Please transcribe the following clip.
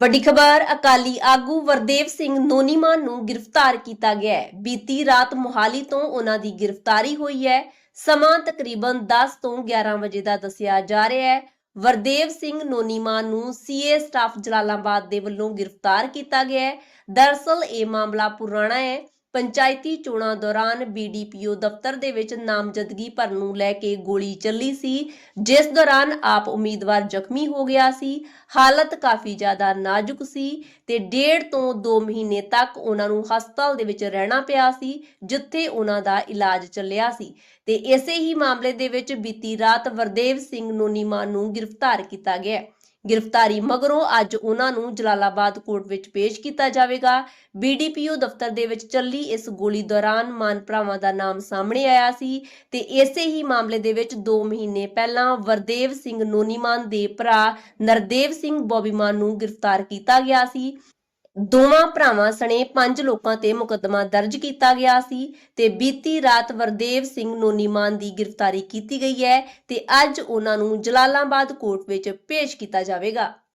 ਵੱਡੀ ਖਬਰ, ਅਕਾਲੀ ਆਗੂ ਵਰਦੇਵ ਸਿੰਘ ਨੋਨੀਮਾਨ ਨੂੰ ਗ੍ਰਿਫਤਾਰ ਕੀਤਾ ਗਿਆ ਹੈ। ਬੀਤੀ ਰਾਤ ਮੁਹਾਲੀ ਤੋਂ ਉਹਨਾਂ ਦੀ ਗ੍ਰਿਫਤਾਰੀ ਹੋਈ ਹੈ। ਸਮਾਂ ਤਕਰੀਬਨ 10 ਤੋਂ 11 ਵਜੇ ਦਾ ਦੱਸਿਆ ਜਾ ਰਿਹਾ ਹੈ। ਵਰਦੇਵ ਸਿੰਘ ਨੋਨੀਮਾਨ ਨੂੰ ਸੀਏ ਸਟਾਫ ਜਲਾਲਾਬਾਦ ਦੇ ਵੱਲੋਂ ਗ੍ਰਿਫਤਾਰ ਕੀਤਾ ਗਿਆ ਹੈ। ਦਰਅਸਲ ਇਹ ਮਾਮਲਾ ਪੁਰਾਣਾ ਹੈ। ਪੰਚਾਇਤੀ ਚੋਣਾਂ ਦੌਰਾਨ ਬੀਡੀਪੀਓ ਦਫ਼ਤਰ ਦੇ ਵਿੱਚ ਨਾਮਜ਼ਦਗੀ ਭਰਨ ਨੂੰ ਲੈ ਕੇ ਗੋਲੀ ਚੱਲੀ ਸੀ, ਜਿਸ ਦੌਰਾਨ ਆਪ ਉਮੀਦਵਾਰ ਜ਼ਖਮੀ ਹੋ ਗਿਆ ਸੀ, ਹਾਲਤ ਕਾਫੀ ਜ਼ਿਆਦਾ ਨਾਜ਼ੁਕ ਸੀ ਤੇ ਡੇਢ ਤੋਂ 2 ਮਹੀਨੇ ਤੱਕ ਉਹਨਾਂ ਨੂੰ ਹਸਪਤਾਲ ਦੇ ਵਿੱਚ ਰਹਿਣਾ ਪਿਆ ਸੀ, ਜਿੱਥੇ ਉਹਨਾਂ ਦਾ ਇਲਾਜ ਚੱਲਿਆ ਸੀ ਤੇ ਇਸੇ ਹੀ ਮਾਮਲੇ ਦੇ ਵਿੱਚ ਬੀਤੀ ਰਾਤ ਵਰਦੇਵ ਸਿੰਘ ਨੋਨੀਮਾ ਨੂੰ ਗ੍ਰਿਫਤਾਰ ਕੀਤਾ ਗਿਆ। ਗ੍ਰਿਫਤਾਰੀ ਮਗਰੋਂ ਅੱਜ ਉਹਨਾਂ ਨੂੰ ਜਲਾਲਾਬਾਦ ਕੋਰਟ ਵਿੱਚ ਪੇਸ਼ ਕੀਤਾ ਜਾਵੇਗਾ। ਬੀਡੀਪੀਓ ਦਫ਼ਤਰ ਦੇ ਵਿੱਚ ਚੱਲੀ ਇਸ ਗੋਲੀ ਦੌਰਾਨ ਮਾਨ ਭਰਾਵਾਂ ਦਾ ਨਾਮ ਸਾਹਮਣੇ ਆਇਆ ਸੀ ਤੇ ਇਸੇ ਹੀ ਮਾਮਲੇ ਦੇ ਵਿੱਚ 2 ਮਹੀਨੇ ਪਹਿਲਾਂ ਵਰਦੇਵ ਸਿੰਘ ਨੋਨੀਮਾਨ ਦੇ ਭਰਾ ਨਰਦੇਵ ਸਿੰਘ ਬੋਬੀਮਾਨ ਨੂੰ ਗ੍ਰਿਫਤਾਰ ਕੀਤਾ ਗਿਆ ਸੀ। ਦੋਵਾਂ ਭਰਾਵਾਂ ਸਣੇ ਪੰਜ ਲੋਕਾਂ ਤੇ ਮੁਕੱਦਮਾ ਦਰਜ ਕੀਤਾ ਗਿਆ ਸੀ ਤੇ ਬੀਤੀ ਰਾਤ ਵਰਦੇਵ ਸਿੰਘ ਨੋਨੀਮਾਨ ਦੀ ਗ੍ਰਿਫਤਾਰੀ ਕੀਤੀ ਗਈ ਹੈ ਤੇ ਅੱਜ ਉਹਨਾਂ ਨੂੰ ਜਲਾਲਾਬਾਦ ਕੋਰਟ ਵਿੱਚ ਪੇਸ਼ ਕੀਤਾ ਜਾਵੇਗਾ।